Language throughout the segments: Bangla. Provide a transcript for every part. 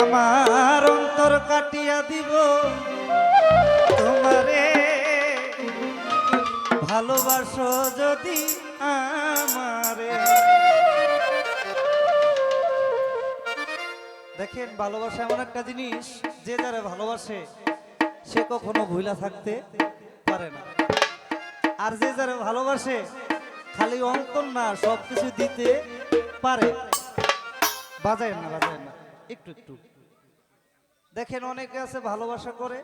আমার অন্তর কাটিয়া দিব। তোমারে ভালোবাসো যদি আমারে। দেখেন, ভালোবাসা এমন একটা জিনিস, যে যারা ভালোবাসে, সে কখনো ভুলা থাকতে পারে না। আর যে যারা ভালোবাসে, খালি অন্তর না সব কিছু দিতে পারে। বাজায় না বাজায় না। একটু একটু। দেখেন অনেকে আছে ভালোবাসা করে।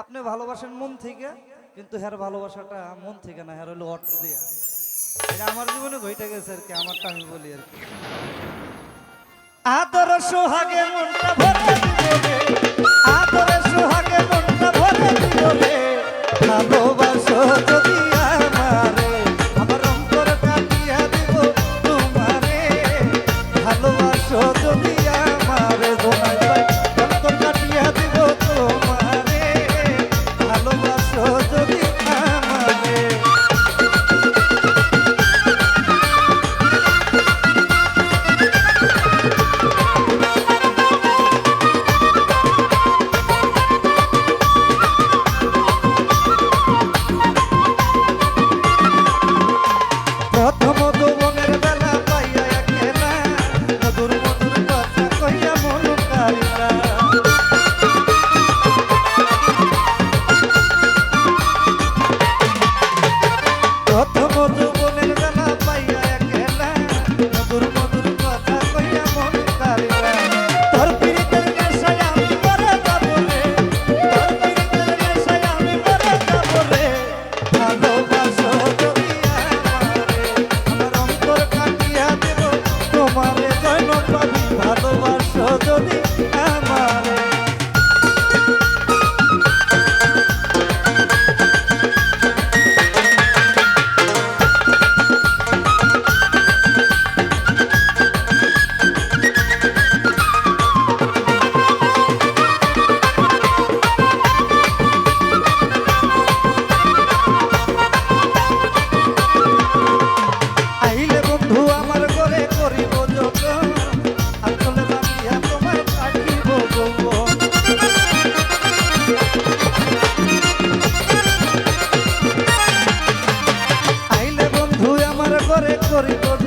আপনি ভালোবাসেন মন থেকে, কিন্তু হ্যার ভালোবাসাটা মন থেকে না, হ্যার হলো অর্থ দিয়া। এটা আমার জীবনে ঘটে গেছে আর কি, আমারটা আমি বলি আর কি। আদর সোহাগে মনটা করিব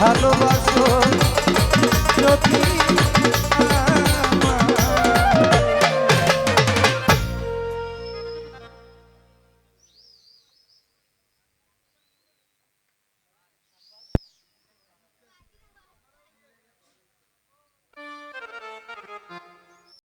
ভালোবাসো। যদি